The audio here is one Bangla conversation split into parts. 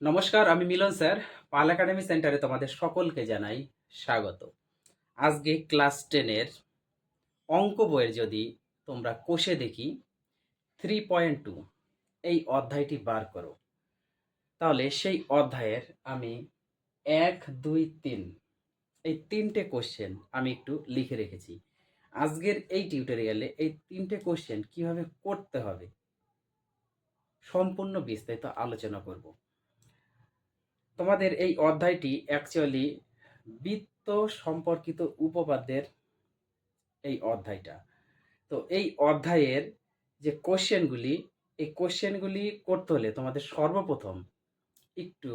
নমস্কার, আমি মিলন স্যার। পাল একাডেমি সেন্টারে তোমাদের সকলকে জানাই স্বাগত। আজকে ক্লাস টেনের অঙ্ক বইয়ের যদি তোমরা কোষে দেখি থ্রি পয়েন্ট টু এই অধ্যায়টি বার করো। তাহলে সেই অধ্যায়ের আমি এক, দুই, তিন, এই তিনটে কোশ্চেন আমি একটু লিখে রেখেছি। আজকের এই টিউটোরিয়ালে এই তিনটে কোশ্চেন কীভাবে করতে হবে, সম্পূর্ণ বিস্তারিত আলোচনা করব। তোমাদের এই অধ্যায়টি অ্যাকচুয়ালি বৃত্ত সম্পর্কিত উপপাদ্যের এই অধ্যায়টা। তো এই অধ্যায়ের যে কোশ্চেনগুলি এই কোশ্চেনগুলি করতে হলে তোমাদের সর্বপ্রথম একটু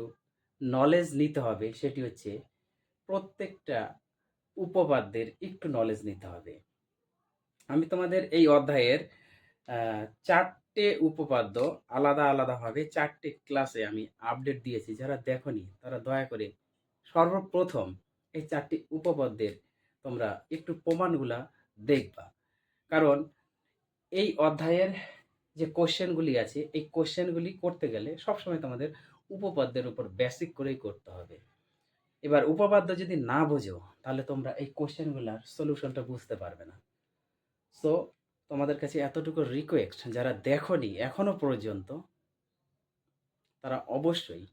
নলেজ নিতে হবে সেটি হচ্ছে প্রত্যেকটা উপপাদ্যের একটু নলেজ নিতে হবে। আমি তোমাদের এই অধ্যায়ের আহ, চারটে উপপাদ্য আলাদা আলাদাভাবে চারটে ক্লাসে আমি আপডেট দিয়েছি। যারা দেখনি, তারা দয়া করে সর্বপ্রথম এই চারটি উপপাদ্যের তোমরা একটু প্রমাণগুলা দেখবা। কারণ এই অধ্যায়ের যে কোশ্চেনগুলি আছে, এই কোশ্চেনগুলি করতে গেলে সবসময় তোমাদের উপপাদ্যের উপর বেসিক করেই করতে হবে। এবার উপপাদ্য যদি না বোঝো, তাহলে তোমরা এই কোশ্চেনগুলার সলিউশনটা বুঝতে পারবে না। সো তোমাদের কাছে এতটুকু রিকোয়েস্ট যারা দেখনি, এখনও পর্যন্ত, তারা অবশ্যই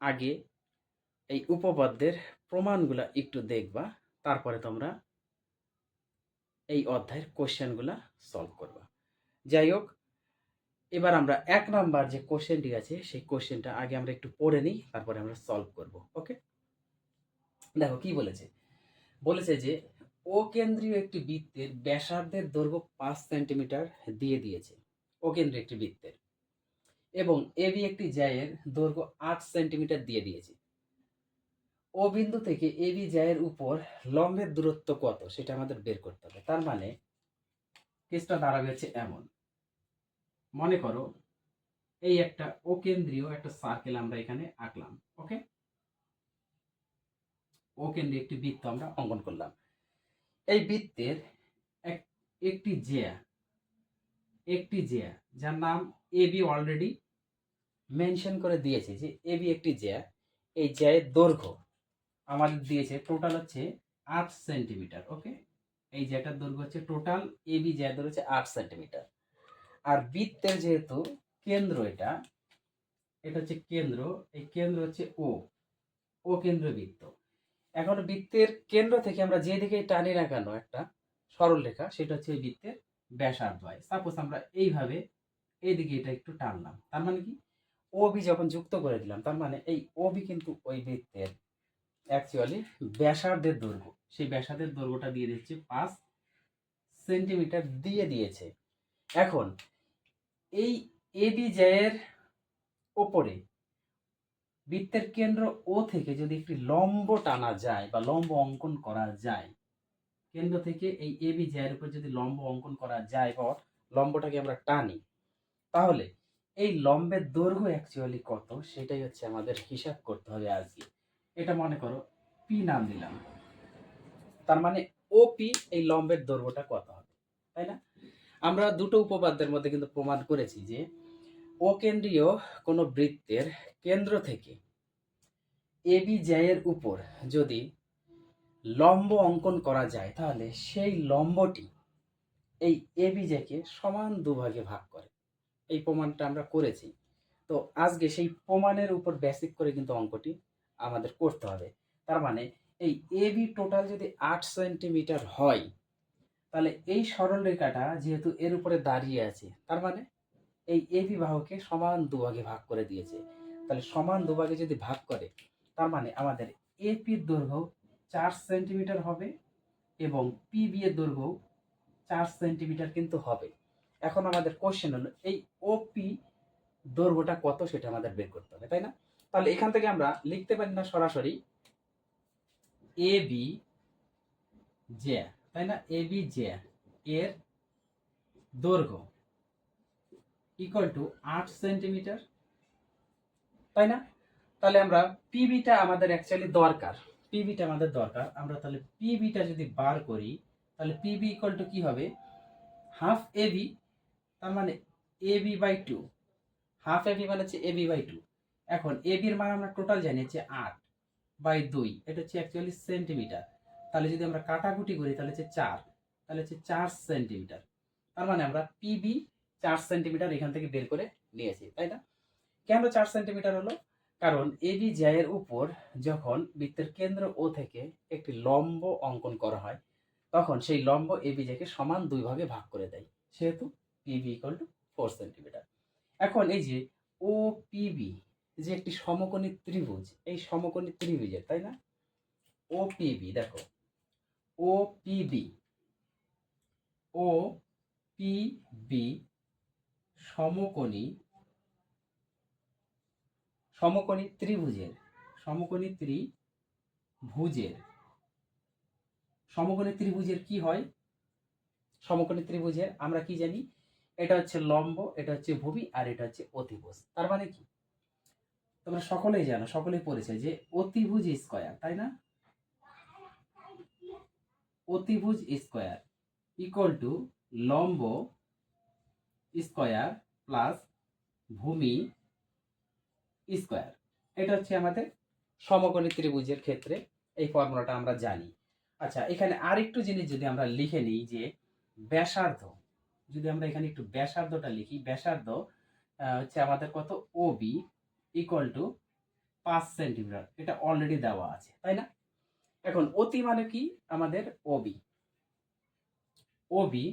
আগে এই উপপাদ্যের প্রমাণগুলা একটু দেখবা, তারপরে তোমরা এই অধ্যায়ের কোশ্চেনগুলা সলভ করবা। যাই হোক, এবার আমরা এক নাম্বার যে কোশ্চেনটি আছে, সেই কোশ্চেনটা আগে আমরা একটু পড়ে নিই, তারপরে আমরা সলভ করব ওকে দেখো, কি বলেছে? বলেছে যে ও কেন্দ্রীয় একটি বৃত্তের ব্যাসার্ধের দৈর্ঘ্য পাঁচ সেন্টিমিটার দিয়ে দিয়েছে ও কেন্দ্রীয় একটি বৃত্তের। এবং এবি একটি জায়ের দৈর্ঘ্য আট সেন্টিমিটার দিয়ে দিয়েছে। ও বিন্দু থেকে এবি জায়ের উপর লম্বের দূরত্ব কত সেটা আমাদের বের করতে হবে। তার মানে কেসটা দাঁড়াবে হচ্ছে এমন। মনে করো এই একটা ও কেন্দ্রীয় একটা সার্কেল আমরা এখানে আঁকলাম ওকে ও কেন্দ্রীয় একটি বৃত্ত আমরা অঙ্কন করলাম। এই বৃত্তের এক একটি জেয়া। একটি জেয়া, যার নাম এ বি অলরেডি মেনশন করে দিয়েছে যে এ বি একটি জেয়া। এই জ্যায়ের দৈর্ঘ্য আমাদের দিয়েছে টোটাল হচ্ছে আট সেন্টিমিটার ওকে এই জ্যাটার দৈর্ঘ্য হচ্ছে টোটাল এবি জ্যায়ের দৈর্ঘ্য হচ্ছে আট সেন্টিমিটার আর বৃত্তের যেহেতু কেন্দ্র এটা এটা হচ্ছে কেন্দ্র, এই কেন্দ্র হচ্ছে ও ও কেন্দ্র বৃত্ত। এখন বৃত্তের কেন্দ্র থেকে আমরা যেদিকে টানি না কেন একটা সরল রেখা সেটা হচ্ছে এই বৃত্তের ব্যাসার্ধ হয়। সাপোজ আমরা এইভাবে এইদিকে এটা একটু টানলাম। তার মানে কি? ওবি যখন যুক্ত করে দিলাম, তার মানে এই ওবি কিন্তু ওই বৃত্তের অ্যাকচুয়ালি ব্যাসার্ধের দৈর্ঘ্য। সেই ব্যাসার্ধের দৈর্ঘ্যটা দিয়ে দিচ্ছে পাঁচ সেন্টিমিটার দিয়ে দিয়েছে। এখন এই এবি জ্যায়ের ওপরে বৃত্তের কেন্দ্র ও থেকে যদি একটি লম্ব টানা যায় বা লম্ব অঙ্কন করা যায়, কেন্দ্র থেকে এই এবি জ্যায়ের উপর যদি লম্ব অঙ্কন করা যায় বা লম্বটাকে আমরা টানি, তাহলে এই লম্বের দৈর্ঘ্য অ্যাকচুয়ালি কত? সেটাই হচ্ছে আমাদের হিসাব করতে হবে আজকে। এটা মনে করো পি নাম দিলাম। তার মানে ও পি এই লম্বের দৈর্ঘ্যটা কত হবে? তাই না? আমরা দুটো উপপাদ্যের মধ্যে কিন্তু প্রমাণ করেছি যে ও কেন্দ্রীয় কোনো বৃত্তের কেন্দ্র থেকে এবি জ্যায়ের উপর যদি লম্ব অঙ্কন করা যায়, তাহলে সেই লম্বটি এই এবি জ্যাকে সমান দুভাগে ভাগ করে। এই প্রমাণটা আমরা করেছি। তো আজকে সেই প্রমাণের উপর বেসিক করে কিন্তু অঙ্কটি আমাদের করতে হবে। তার মানে এই এবি টোটাল যদি আট সেন্টিমিটার হয়, তাহলে এই সরল রেখাটা যেহেতু এর উপরে দাঁড়িয়ে আছে, তার মানে এই এবি বাহুকে সমান দুভাগে ভাগ করে দিয়েছে। তাহলে সমান দুভাগে যদি ভাগ করে, তার মানে আমাদের এপির দৈর্ঘ্য চার সেন্টিমিটার হবে এবং পিবি এর দৈর্ঘ্য চার সেন্টিমিটার কিন্তু হবে। এখন আমাদের কোশ্চেন হলো, এই ওপি দৈর্ঘ্যটা কত সেটা আমাদের বের করতে হবে, তাই না? তাহলে এখান থেকে আমরা লিখতে পারি না সরাসরি এ বি জে, তাই না? এ বি জে এর দৈর্ঘ্য। ইকুয়াল টু আট সেন্টিমিটার তাই না? তাহলে আমরা পিবিটা আমাদের অ্যাকচুয়ালি দরকার। পিবিটা আমাদের দরকার। আমরা তাহলে পিবিটা যদি বার করি, তাহলে পিবি ইকুয়াল টু কি হবে? হাফ এবি তার মানে A B by two half A B মানে হচ্ছে এবি বাই টু এখন এবির মান আমরা টোটাল জানি হচ্ছে আট বাই দুই। এটা হচ্ছে অ্যাকচুয়ালি সেন্টিমিটার তাহলে যদি আমরা কাটাকুটি করি, তাহলে হচ্ছে চার। তাহলে হচ্ছে চার সেন্টিমিটার তার মানে আমরা পিবি চার সেন্টিমিটার এখান থেকে বের করে নিয়েছি, তাই না? কেন চার সেন্টিমিটার হলো? কারণ এবি জ্যায়ের উপর যখন বৃত্তের কেন্দ্র ও থেকে একটি লম্ব অঙ্কন করা হয়, তখন সেই লম্ব এবি জ্যাকে সমান দুই ভাগে ভাগ করে দেয়, সেহেতু P B equal to four centimetre এখন এই যে ও পিবি যে একটি সমকোণী ত্রিভুজ, এই সমকোণী ত্রিভুজের, তাই না? ও পিবি দেখো ও পিবি ও পিবি সমকোণী সমকোণী ত্রিভুজের সমকোণী ত্রিভুজের। সমকোণী ত্রিভুজের কি হয়? সমকোণী ত্রিভুজের আমরা কি জানি? এটা হচ্ছে লম্ব, এটা হচ্ছে ভূমি আর এটা হচ্ছে অতিভুজ। তার মানে কি? তোমরা সকলেই জানো, সকলেই পড়েছে যে অতিভুজ স্কয়ার, তাই না? অতিভুজ স্কয়ার ইকুয়াল টু লম্ব স্কয়ার প্লাস ভূমি স্কয়ার। এটা হচ্ছে আমাদের সমকোণী ত্রিভুজের ক্ষেত্রে এই ফর্মুলাটা আমরা জানি। আচ্ছা এখানে আরেকটু জিনিস যদি আমরা লিখে নিই যে ব্যাসার্ধ, যদি আমরা এখানে একটু ব্যাসার্ধটা লিখি, ব্যাসার্ধ হচ্ছে আমাদের কত? ও বি ইকুয়াল টু পাঁচ সেন্টিমিটার। এটা অলরেডি দেওয়া আছে, তাই না? এখন অতি মানে কি? আমাদের ওবি ওবি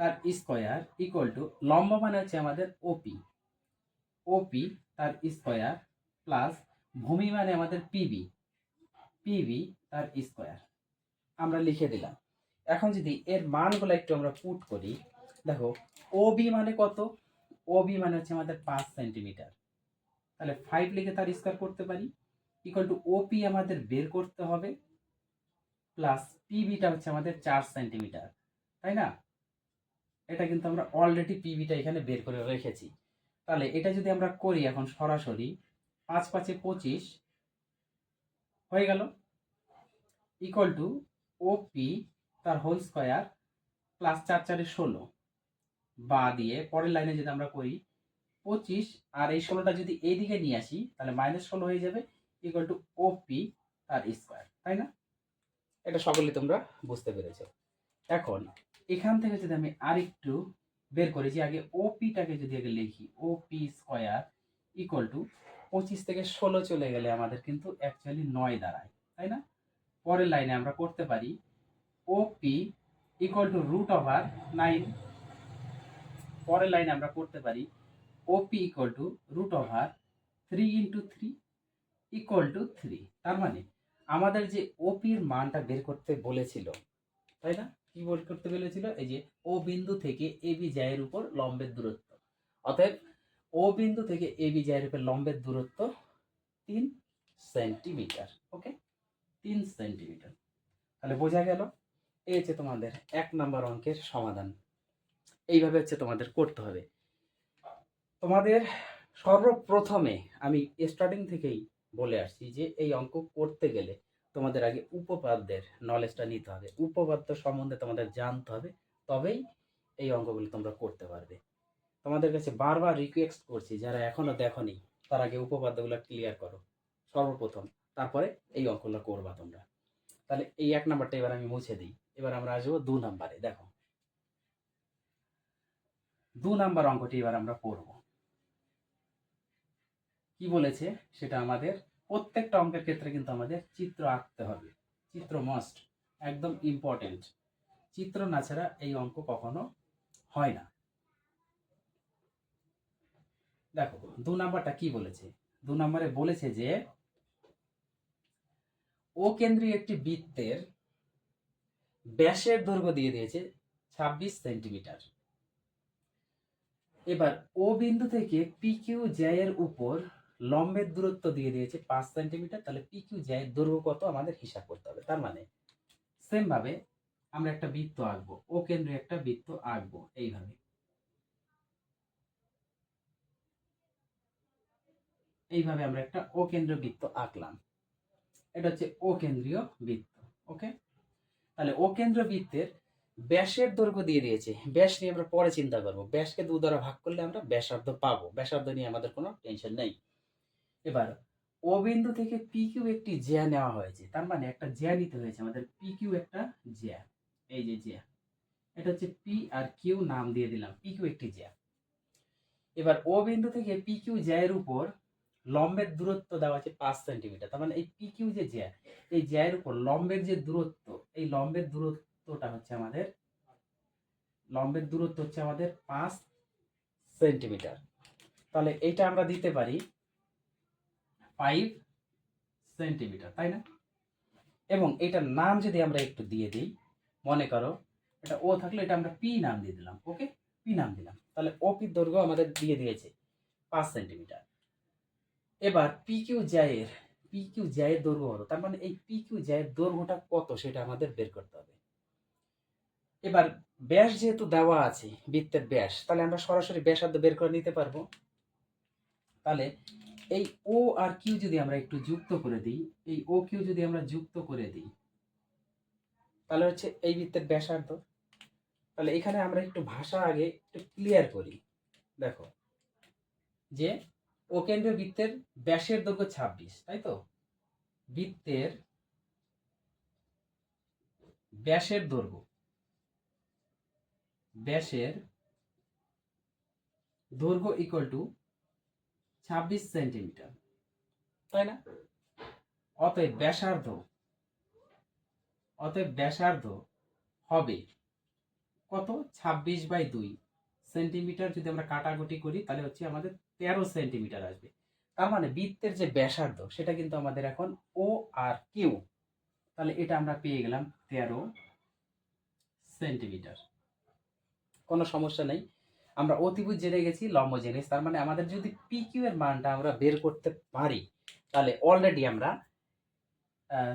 তার স্কোয়ার ইকুয়াল টু লম্ব মানে হচ্ছে আমাদের ওপি ওপি তার স্কোয়ার প্লাস ভূমি মানে আমাদের পিবি পিবি তার স্কোয়ার। আমরা লিখে দিলাম। এখন যদি এর মানগুলো একটু আমরা পুট করি, দেখো ওবি মানে কত? ওবি মানে হচ্ছে আমাদের পাঁচ সেন্টিমিটার তাহলে ফাইভ লিখে তার স্কোয়ার করতে পারি। ইকুয়াল টু ওপি আমাদের বের করতে হবে। প্লাস পিবিটা হচ্ছে আমাদের চার সেন্টিমিটার তাই না? এটা কিন্তু আমরা অলরেডি পিবিটা এখানে বের করে রেখেছি। তাহলে এটা যদি আমরা করি এখন সরাসরি পাঁচ পাঁচে পঁচিশ, হয়ে গেল? ইকুয়াল টু ওপি তার হোল স্কোয়ার প্লাস চার চারে ষোলো। বা দিয়ে পরের লাইনে যদি আমরা করি পঁচিশ, আর এই ষোলোটা যদি এইদিকে নিয়ে আসি, তাহলে মাইনাস ষোলো হয়ে যাবে ইকুয়াল টু ওপি তার স্কোয়ার তাই না? এটা সকলেই তোমরা বুঝতে পেরেছ। এখন এখান থেকে যদি আমি আরেকটু বের করি, যে আগে ওপিটাকে যদি আগে লিখি ওপি স্কোয়ার ইকুয়াল টু পঁচিশ থেকে ষোলো চলে গেলে আমাদের কিন্তু অ্যাকচুয়ালি নয় দাঁড়ায়, তাই না? পরের লাইনে আমরা করতে পারি O P equal to root over nine পরের লাইনে আমরা করতে পারি O P equal to root over three into three equal to three তার মানে আমাদের যে ওপির মানটা বের করতে বলেছিল, তাই না? কি বের করতে বলেছিল, এই যে ও বিন্দু থেকে এ এবি জায়ের উপর লম্বের দূরত্ব। অতএব ও বিন্দু থেকে এবি জায়ের উপর লম্বের দূরত্ব তিন সেন্টিমিটার, ওকে? তিন সেন্টিমিটার। তাহলে বোঝা গেল, এই হচ্ছে তোমাদের এক নম্বর অঙ্কের সমাধান। এইভাবে হচ্ছে তোমাদের করতে হবে। তোমাদের সর্বপ্রথমে আমি স্টার্টিং থেকেই বলে আসছি যে, এই অঙ্ক করতে গেলে তোমাদের আগে উপপাদ্যের নলেজটা নিতে হবে। উপপাদ্য সম্বন্ধে তোমাদের জানতে হবে, তবেই এই অঙ্কগুলো তোমরা করতে পারবে। তোমাদের কাছে বারবার রিকোয়েস্ট করছি, যারা এখনও দেখনি, তার আগে উপপাদ্যগুলো ক্লিয়ার করো। সর্বপ্রথম, তারপরে এই অঙ্কগুলো করবা তোমরা। তাহলে এই এক নাম্বারটা এবার আমি মুছে দিই। এবার আমরা আসব দু নাম্বারে দেখো। দু নাম্বার অঙ্কটি এবার আমরা পড়ব কি বলেছে? সেটা আমাদের প্রত্যেকটা অঙ্কের ক্ষেত্রে কিন্তু আমাদের চিত্র আঁকতে হবে। চিত্র মাস্ট একদম ইম্পর্টেন্ট চিত্র না ছাড়া এই অঙ্ক কখনো হয় না। দেখো, দু নাম্বারটা কি বলেছে? দু নম্বরে বলেছে যে, ও কেন্দ্রীয় একটি বৃত্তের ব্যাসের দৈর্ঘ্য দিয়ে দিয়েছে ছাব্বিশ সেন্টিমিটার। এবার ও বিন্দু থেকে পিকিউ জ্যায়ের উপর লম্বের দূরত্ব দিয়ে দিয়েছে পাঁচ সেন্টিমিটার, তাহলে পিকিউ জ্যায়ের দৈর্ঘ্য কত আমাদের হিসাব করতে হবে। তার মানে সেম ভাবে আমরা একটা বৃত্ত আঁকবো ও কেন্দ্রে একটা বৃত্ত আঁকবো এইভাবে। এইভাবে আমরা একটা ও কেন্দ্রীয় বৃত্ত আঁকলাম। এটা হচ্ছে ও কেন্দ্রীয় বৃত্ত ওকে তাহলে ও কেন্দ্রীয় বৃত্তের ব্যাসের দৈর্ঘ্য দিয়ে দিয়েছে। ব্যাস নিয়ে আমরা পরে চিন্তা করব। ব্যাসকে দু দ্বারা ভাগ করলে আমরা ব্যাসার্ধ পাবো। ব্যাসার্ধ নিয়ে আমাদের কোনো টেনশন নেই। এবার ও বিন্দু থেকে পি কিউ একটি জ্যা নেওয়া হয়েছে। তার মানে একটা জ্যা নিতে হয়েছে, আমাদের পি কিউ একটা জ্যা। এই যে জ্যা। এটা হচ্ছে পি আর কিউ নাম দিয়ে দিলাম। পি কিউ একটি জ্যা। এবার ও বিন্দু থেকে পি কিউ জ্যায়ের উপর লম্বের দূরত্ব দেওয়া আছে পাঁচ সেন্টিমিটার। তার মানে এই পি কিউ যে জ্যা, এই জ্যায়ের উপর লম্বের যে দূরত্ব, এই লম্বের দূরত্বটা হচ্ছে আমাদের, লম্বের দূরত্ব হচ্ছে আমাদের পাঁচ সেন্টিমিটার। তাহলে এটা আমরা দিতে পারি ফাইভ সেন্টিমিটার তাই না? এবং এটার নাম যদি আমরা একটু দিয়ে দিই, মনে করো এটা ও থাকলে এটা আমরা পি নাম দিয়ে দিলাম ওকে পি নাম দিলাম। তাহলে ও পি দৈর্ঘ্য আমাদের দিয়ে দিয়েছে পাঁচ সেন্টিমিটার এবার পি কিউ জায়ের পি কিউ জায়ের দৈর্ঘ্য হলো তার মানে এই পি কিউ জায়ের দৈর্ঘ্যটা কত সেটা আমাদের বের করতে হবে। এবার ব্যাস যেহেতু দেওয়া আছে, বৃত্তের ব্যাস, তাহলে আমরা সরাসরি ব্যাসার্ধ বের করে নিতে পারব। তাহলে এই ও আর কিউ যদি আমরা একটু যুক্ত করে দিই, এই ও কিউ যদি আমরা যুক্ত করে দিই, তাহলে হচ্ছে এই বৃত্তের ব্যাসার্ধ। তাহলে এখানে আমরা একটু ভাষা আগে একটু ক্লিয়ার করি। দেখো, যে ও কেন্দ্রীয় বৃত্তের ব্যাসের দৈর্ঘ্য ছাব্বিশ, তাই তো? বৃত্তের ব্যাসের দৈর্ঘ্য। ব্যাসের দৈর্ঘ্য ইকুয়াল টু ছাব্বিশ সেন্টিমিটার, তাই না? অতএব ব্যাসার্ধ অতএব ব্যাসার্ধ হবে কত? ছাব্বিশ বাই দুই সেন্টিমিটার যদি আমরা কাটাকুটি করি, তাহলে হচ্ছে আমাদের তেরো সেন্টিমিটার আসবে। তার মানে বৃত্তের যে ব্যাসার্ধ, সেটা কিন্তু আমাদের এখন ও আর কিউ তাহলে এটা আমরা পেয়ে গেলাম তেরো সেন্টিমিটার। কোনো সমস্যা নেই। আমরা অতিভুজ জেনে গেছি, লম্ব জেনে তার মানে আমাদের যদি পি কিউ এর মানটা আমরা বের করতে পারি, তাহলে অলরেডি আমরা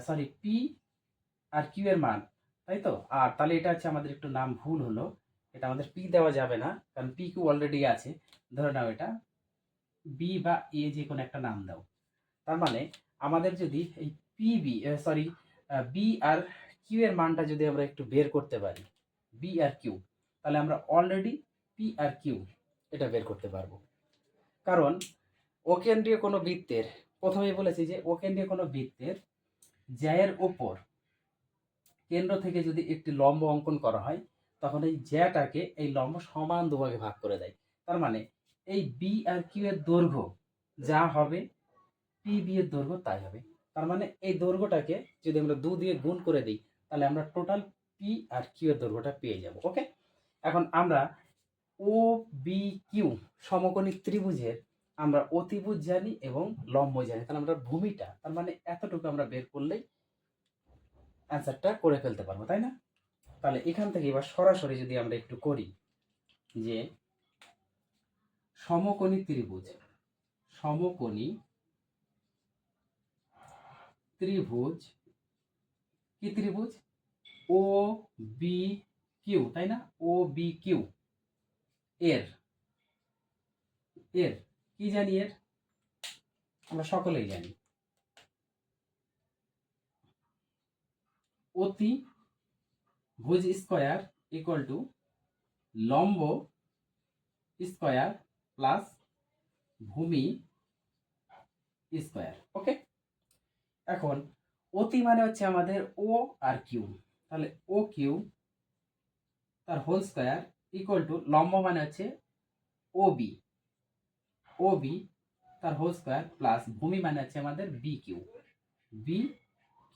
সরি পি আর কিউ এর মান, তাই তো? আর তাহলে এটা হচ্ছে আমাদের একটু নাম ভুল হলো। এটা আমাদের পি দেওয়া যাবে না, কারণ পি কিউ অলরেডি আছে। ধরে নাও এটা বি বা এ যে কোনো একটা নাম দাও। তার মানে আমাদের যদি এই পি বি সরি বি আর কিউ এর মানটা যদি আমরা একটু বের করতে পারি বি আর কিউ তাহলে আমরা অলরেডি পি আর কিউ এটা বের করতে পারব। কারণ ওকেন্দ্রীয় কোনো বৃত্তের, প্রথমেই বলেছি যে ওকেন্দ্রীয় কোনো বৃত্তের জ্যায়ের ওপর কেন্দ্র থেকে যদি একটি লম্ব অঙ্কন করা হয়, তখন এই জ্যাটাকে এই লম্ব সমান দুভাগে ভাগ করে দেয়। তার মানে এই বি আর কিউ এর দৈর্ঘ্য যা হবে পি বি এর দৈর্ঘ্য তাই হবে। তার মানে এই দৈর্ঘ্যটাকে যদি আমরা দু দিয়ে গুণ করে দিই, তাহলে আমরা টোটাল পি আর কিউ এর দৈর্ঘ্যটা পেয়ে যাব ওকে এখন আমরা ও, বি, কিউ সমকোণী ত্রিভুজের আমরা অতিভুজ জানি এবং লম্ব জানি। তাহলে আমরা ভূমিটা, তার মানে এতটুকু আমরা বের করলেই অ্যান্সারটা করে ফেলতে পারব, তাই না? তাহলে এখান থেকে এবার সরাসরি যদি আমরা একটু করি যে সমকোণী ত্রিভুজ সমকোণী ত্রিভুজ, কি ত্রিভুজ? ও, বি, কিউ, তাই না? O, B, Q. এর এর, কি জানি এর? আমরা সকলেই জানি। অতি ভুজ স্কোয়ার ইকুয়াল টু লম্ব স্কোয়ার প্লাস ভূমি স্কোয়ার ওকে এখন, অতি মানে হচ্ছে আমাদের ও আর কিউ তাহলে ও কিউ তার হোল স্কোয়ার ইকুয়াল টু লম্ব মানে হচ্ছে ও বি ও বি তার হোল স্কোয়ার প্লাস ভূমি মানে হচ্ছে আমাদের B Q B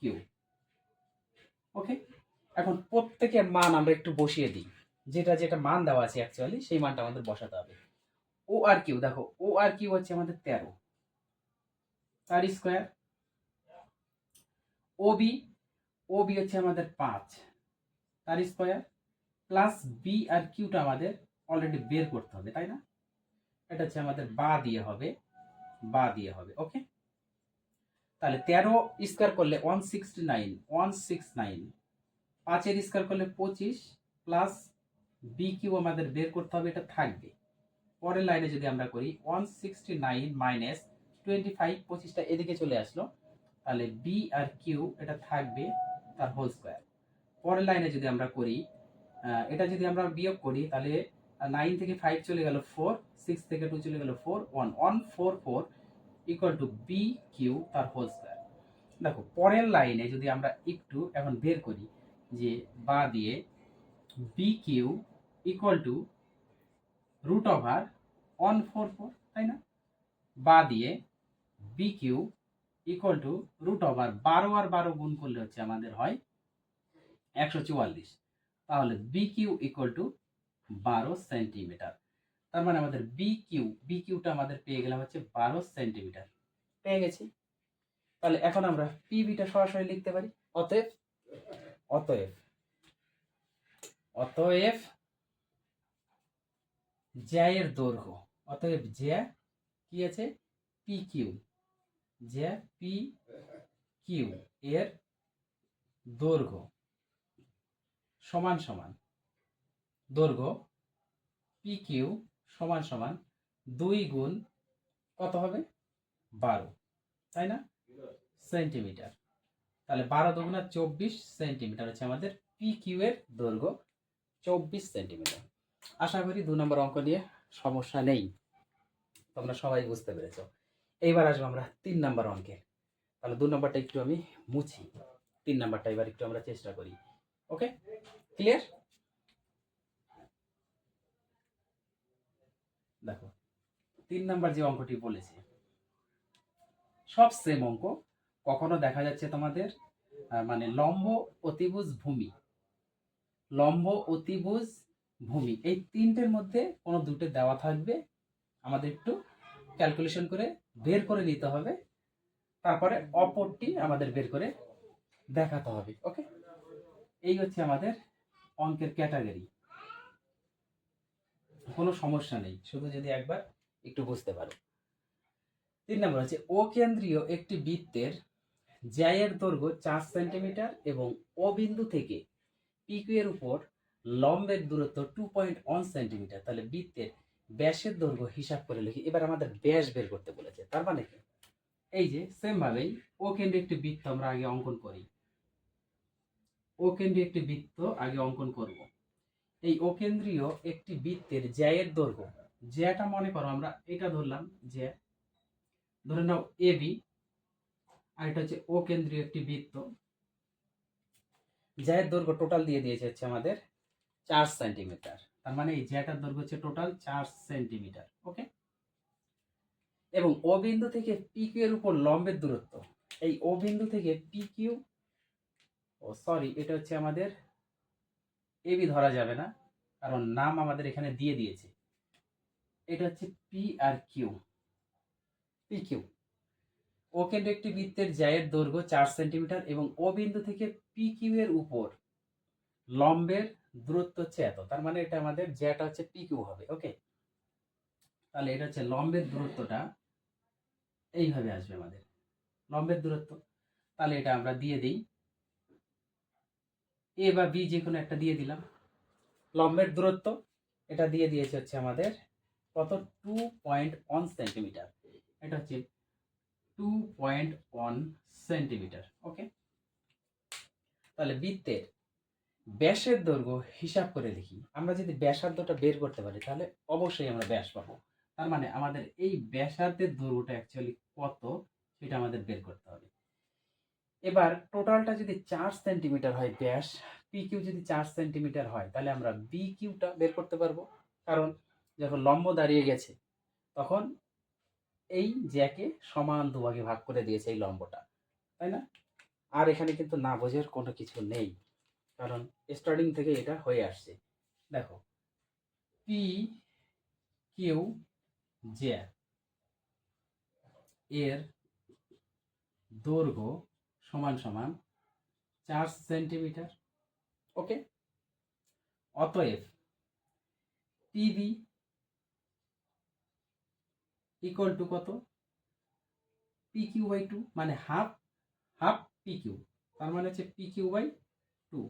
Q okay এখন প্রত্যেকের মান আমরা একটু বসিয়ে দিই। যেটা যেটা মান দেওয়া আছে অ্যাকচুয়ালি সেই মানটা আমাদের বসাতে হবে। ও আর কিউ দেখো ও আর কিউ হচ্ছে আমাদের তেরো। তার square O B O B হচ্ছে আমাদের পাঁচ। তার স্কোয়ার প্লাস বি আর কিউটা আমাদের অলরেডি বের করতে হবে, তাই না? এটা হচ্ছে আমাদের বা দিয়ে হবে, বা দিয়ে হবে ওকে তাহলে তেরো স্কোয়ার করলে one sixty nine one six nine পাঁচের স্কোয়ার করলে পঁচিশ প্লাস বি কিউ আমাদের বের করতে হবে, এটা থাকবে। পরের লাইনে যদি আমরা করি one sixty nine minus twenty five পঁচিশটা এদিকে চলে আসলো, তাহলে বি আর কিউ এটা থাকবে তার হোল স্কোয়ার পরের লাইনে যদি আমরা করি এটা যদি আমরা বিয়োগ করি, তাহলে নাইন থেকে ফাইভ চলে গেল ফোর সিক্স থেকে টু চলে গেল four one one four four equal to B Q তার হোল স্কোয়ার দেখো, পরের লাইনে যদি আমরা একটু এখন বের করি, যে বা দিয়ে B Q equal to root over one four four তাই না? বা দিয়ে B Q equal to root over বারো আর বারো গুণ করলে হচ্ছে আমাদের হয় একশো চুয়াল্লিশ। তাহলে বি কিউ ইকুয়াল টু বারো সেন্টিমিটার তার মানে আমাদের বি কিউ বি কিউটা আমাদের পেয়ে গেলাম হচ্ছে বারো সেন্টিমিটার পেয়ে গেছি। তাহলে এখন আমরা পি বিটা সরাসরি লিখতে পারি। অতএব অতএব অতএব জ্যায়ের দৈর্ঘ্য, অতএব জ্যা কি আছে? পি কিউ জ্যা পি কিউ এর দৈর্ঘ্য। সমান সমান। দৈর্ঘ্য পি কিউ সমান সমান দুই গুণ কত হবে? বারো। তাই না? সেন্টিমিটার। তাহলে বারো দুগুণা চব্বিশ সেন্টিমিটার হচ্ছে আমাদের পি কিউ এর দৈর্ঘ্য চব্বিশ সেন্টিমিটার। আশা করি দু নম্বর অঙ্ক নিয়ে সমস্যা নেই। তোমরা সবাই বুঝতে পেরেছ। এইবার আসব আমরা তিন নম্বর অঙ্কে। তাহলে দু নম্বরটা একটু আমি মুছি। তিন নম্বরটা এবার একটু আমরা চেষ্টা করি। ওকে? ক্লিয়ার? দেখো, তিন নাম্বার যে অঙ্কটি বলেছে, সব সেম অঙ্ক, কখনো দেখা যাচ্ছে তোমাদের মানে লম্ব অতিভুজ ভূমি, লম্ব অতিভুজ ভূমি, এই তিনটের মধ্যে কোনো দুটো দেওয়া থাকবে, আমাদের একটু ক্যালকুলেশন করে বের করে নিতে হবে, তারপরে অপরটি আমাদের বের করে দেখাতে হবে ওকে এই হচ্ছে আমাদের অঙ্কের ক্যাটাগরি। কোনো সমস্যা নেই, শুধু যদি একবার একটু বুঝতে পারো। তিন নম্বর হচ্ছে, ও কেন্দ্রীয় একটি বৃত্তের জ্যায়ের দৈর্ঘ্য চার সেন্টিমিটার এবং ও বিন্দু থেকে পিকিউ এর উপর লম্বের দূরত্ব টু পয়েন্ট ওয়ান সেন্টিমিটার। তাহলে বৃত্তের ব্যাসের দৈর্ঘ্য হিসাব করে লিখি। এবার আমাদের ব্যাস বের করতে বলেছে। তার মানে কি? এই যে সেম ভাবেই ও একটি বৃত্ত আমরা আগে অঙ্কন করি। ও কেন্দ্রে একটি বৃত্ত আগে অঙ্কন করব। এই অকেন্দ্রীয় একটি বৃত্তের জ্যায়ের দৈর্ঘ্য, জ্যাটা মনে করো আমরা এটা ধরলাম, জ্যা। ধরে নাও এ বি, আর এটা হচ্ছে ও কেন্দ্রীয় একটি বৃত্ত। জ্যায়ের দৈর্ঘ্য টোটাল দিয়ে দিয়েছে হচ্ছে আমাদের চার সেন্টিমিটার তার মানে এই জ্যাটার দৈর্ঘ্য হচ্ছে টোটাল চার সেন্টিমিটার ওকে এবং ও বিন্দু থেকে পি কিউ এর উপর লম্বের দূরত্ব, এই ও বিন্দু থেকে পি কিউ ও সরি এটা হচ্ছে আমাদের এবি ধরা যাবে না, কারণ নাম আমাদের এখানে দিয়ে দিয়েছে। এটা হচ্ছে পি আর কিউ পি কিউ ও কেন্দ্র একটি বৃত্তের জ্যায়ের দৈর্ঘ্য চার সেন্টিমিটার এবং ও বিন্দু থেকে পি কিউ এর উপর লম্বের দূরত্ব হচ্ছে এত। তার মানে এটা আমাদের জ্যাটা হচ্ছে পি কিউ হবে ওকে তাহলে এটা হচ্ছে লম্বের দূরত্বটা, এইভাবে আসবে আমাদের। লম্বের দূরত্ব। তাহলে এটা আমরা দিয়ে দিই। এ বা বি যে কোনো একটা দিয়ে দিলাম। লম্বের দূরত্ব, এটা দিয়ে দিয়েছে হচ্ছে আমাদের কত? টু পয়েন্ট ওয়ান সেন্টিমিটার এটা হচ্ছে two point one centimetre okay তাহলে বৃত্তের ব্যাসের দৈর্ঘ্য হিসাব করে লিখি আমরা যদি ব্যাসার্ধটা বের করতে পারি, তাহলে অবশ্যই আমরা ব্যাস পাবো। তার মানে আমাদের এই ব্যাসার্ধের দৈর্ঘ্যটা অ্যাকচুয়ালি কত? সেটা আমাদের বের করতে হবে। এবার টোটালটা যদি চার সেন্টিমিটার হয় ব্যাস পি কিউ যদি চার সেন্টিমিটার হয়, তাহলে আমরা বি কিউটা বের করতে পারব। কারণ যখন লম্ব দাঁড়িয়ে গেছে, তখন এই জ্যাকে সমান দুভাগে ভাগ করে দিয়েছে এই লম্বটা, তাই না? আর এখানে কিন্তু না বোঝার কোনো কিছু নেই, কারণ স্টার্টিং থেকে এটা হয়ে আসছে। দেখো পি কিউ জ্যা এর দৈর্ঘ্য সমান সমান চার সেন্টিমিটার, ওকে? অতএব টিভি ইকুয়াল টু কত? পি কিউ বাই টু মানে হাফ হাফ পি কিউ তার মানে হচ্ছে পি কিউ বাই টু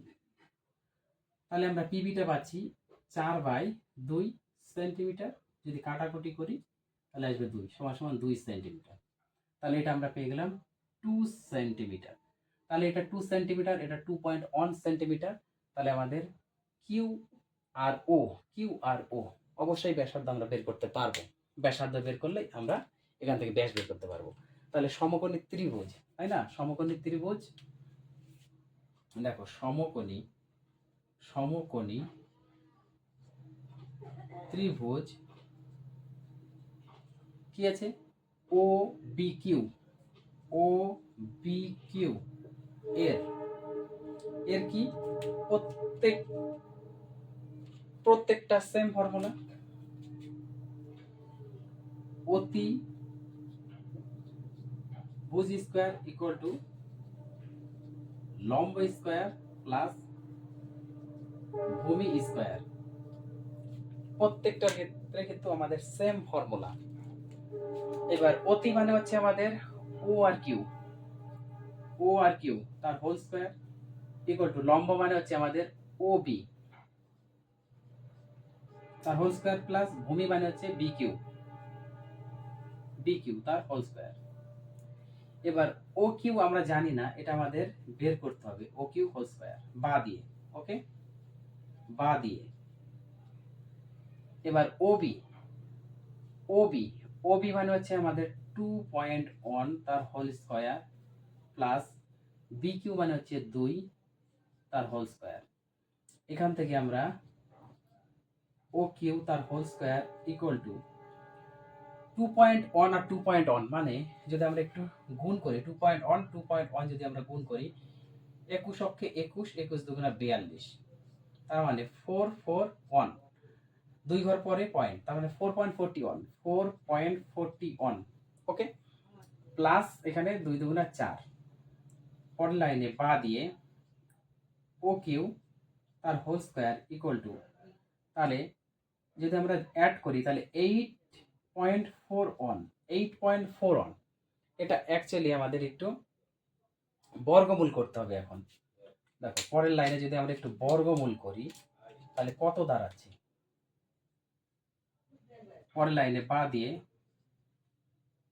তাহলে আমরা পিবিটা পাচ্ছি চার বাই দুই সেন্টিমিটার, যদি কাটাকুটি করি তাহলে আসবে দুই, সমান সমান দুই সেন্টিমিটার। তাহলে এটা আমরা পেয়ে গেলাম টু সেন্টিমিটার তাহলে এটা টু সেন্টিমিটার এটা টু পয়েন্ট ওয়ান সেন্টিমিটার তাহলে আমাদের Q R O Q R ও অবশ্যই ব্যাসার্ধ আমরা বের করতে পারব। ব্যাসার্ধ বের করলে আমরা এখান থেকে ব্যাস বের করতে পারব। তাহলে সমকোণী ত্রিভুজ, তাই না? সমকোণী ত্রিভুজ, দেখো সমকোণী সমকোণী ত্রিভুজ কি আছে? O B Q O B Q এর। এর কি? প্রত্যেক, প্রত্যেকটা সেম ফর্মুলা অতি ভুজ স্কোয়ার ইকুয়াল টু লম্ব স্কোয়ার প্লাস ভূমি স্কোয়ার প্রত্যেকটা ক্ষেত্রে কিন্তু আমাদের সেম ফর্মুলা এবার অতি মানে হচ্ছে আমাদের ও আর কিউ ও আর কিউ তার হোল স্কোয়ার ইকুয়াল টু লম্ব মানে হচ্ছে আমাদের ও বি তার হোল স্কোয়ার প্লাস ভূমি মানে হচ্ছে বি কিউ বি কিউ তার হোল স্কোয়ার এবার ও কিউ আমরা জানি না, এটা আমাদের বের করতে হবে। ও কিউ হোল স্কোয়ার বা দিয়ে ওকে বা দিয়ে। এবার ওবি ওবি ওবি মানে হচ্ছে আমাদের টু পয়েন্ট ওয়ান তার whole square plus B Q মানে হচ্ছে দুই তার হোল স্কোয়ার এখান থেকে আমরা ও কিউ তার whole square equal to two point one R two point one মানে যদি আমরা একটু গুণ করি two point one two point one যদি আমরা গুণ করি, একুশ অক্ষে একুশ একুশ দুগুণা বিয়াল্লিশ। তার মানে ফোর ফোর ওয়ান দুই ঘর পরে পয়েন্ট তার মানে four point forty one four point forty one okay plus এখানে দুই দুগুণা চার। পরের লাইনে বা দিয়ে ও কিউ তার হোল স্কোয়ার ইকুয়াল টু তাহলে যদি আমরা অ্যাড করি, তাহলে eight point four one eight point four one এটা অ্যাকচুয়ালি আমাদের একটু বর্গমূল করতে হবে এখন। দেখো, পরের লাইনে যদি আমরা একটু বর্গমূল করি, তাহলে কত দাঁড়াচ্ছে? পরের লাইনে বা দিয়ে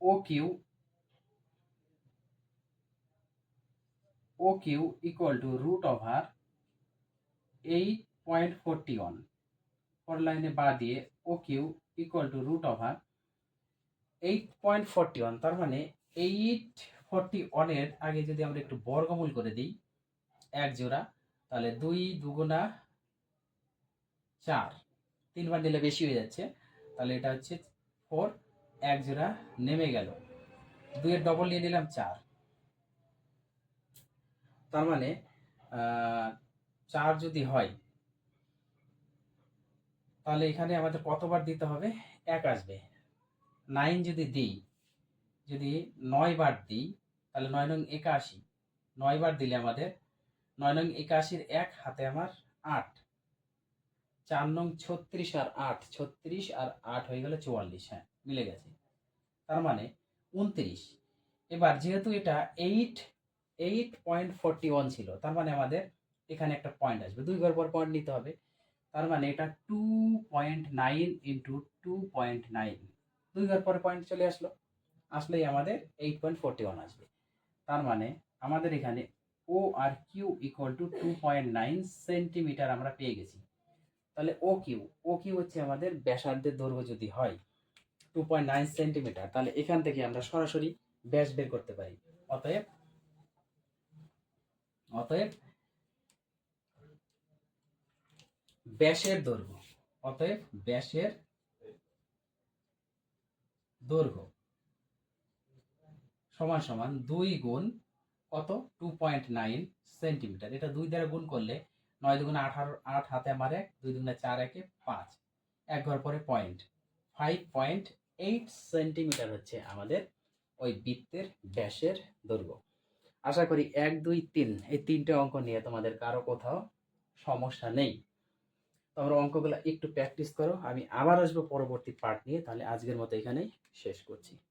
O Q O Q equal to root over eight point forty one পরের লাইনে বা দিয়ে O Q equal to root over eight point forty one তার মানে এইট ফোরটি ওয়ানের আগে যদি আমরা একটু বর্গমূল করে দিই, এক জোড়া, তাহলে দুই দুগুণা চার। তিনবার নিলে বেশি হয়ে যাচ্ছে। তাহলে এটা হচ্ছে ফোর এক জোড়া নেমে গেল। দুইয়ের ডবল নিয়ে নিলাম চার। তার মানে চার যদি হয়, তাহলে এখানে আমাদের কতবার দিতে হবে? এক আসবে। নাইন যদি দিই, যদি নয় বার দিই, তাহলে নয় নং একাশি। নয় বার দিলে আমাদের নয় নং একাশির এক, হাতে আমার আট। চার নং ছত্রিশ আর আট, ছত্রিশ আর আট হয়ে গেলে চুয়াল্লিশ হ্যাঁ। মিলে গেছে। তার মানে উনত্রিশ। এবার যেহেতু এটা eight eight point forty one ছিল, তার মানে আমাদের এখানে একটা পয়েন্ট আসবে। দুই ঘর পর পয়েন্ট নিতে হবে। তার মানে এটা two point nine into two point nine দুই ঘর পরে পয়েন্ট চলে আসলো। আসলেই আমাদের এইট পয়েন্ট ফোরটি ওয়ান আসবে। তার মানে আমাদের এখানে O R Q equal to two point nine centimetre আমরা পেয়ে গেছি। তাহলে ও কিউ ও কিউ হচ্ছে আমাদের ব্যাসার্ধের দৈর্ঘ্য যদি হয় টু পয়েন্ট নাইন সেন্টিমিটার তাহলে এখান থেকে আমরা সরাসরি ব্যাস বের করতে পারি। অতএব অতএব ব্যাসের দৈর্ঘ্য, অতএব ব্যাসের দৈর্ঘ্য সমান সমান দুই গুণ কত? টু পয়েন্ট নাইন সেন্টিমিটার এটা দুই দ্বারা গুণ করলে নয় দুগুণে আঠারো, আট হাতে আমার এক, দুই দুগুণে চার একে পাঁচ। এক ঘর পরে point five point eight centimetre হচ্ছে আমাদের ওই বৃত্তের ব্যাসের দৈর্ঘ্য। আশা করি এক, দুই, তিন, এই তিনটে অঙ্ক নিয়ে তোমাদের কারও কোথাও সমস্যা নেই। তোমরা অঙ্কগুলো একটু প্র্যাকটিস করো। আমি আবার আসব পরবর্তী পার্ট নিয়ে। তাহলে আজকের মতো এখানেই শেষ করছি।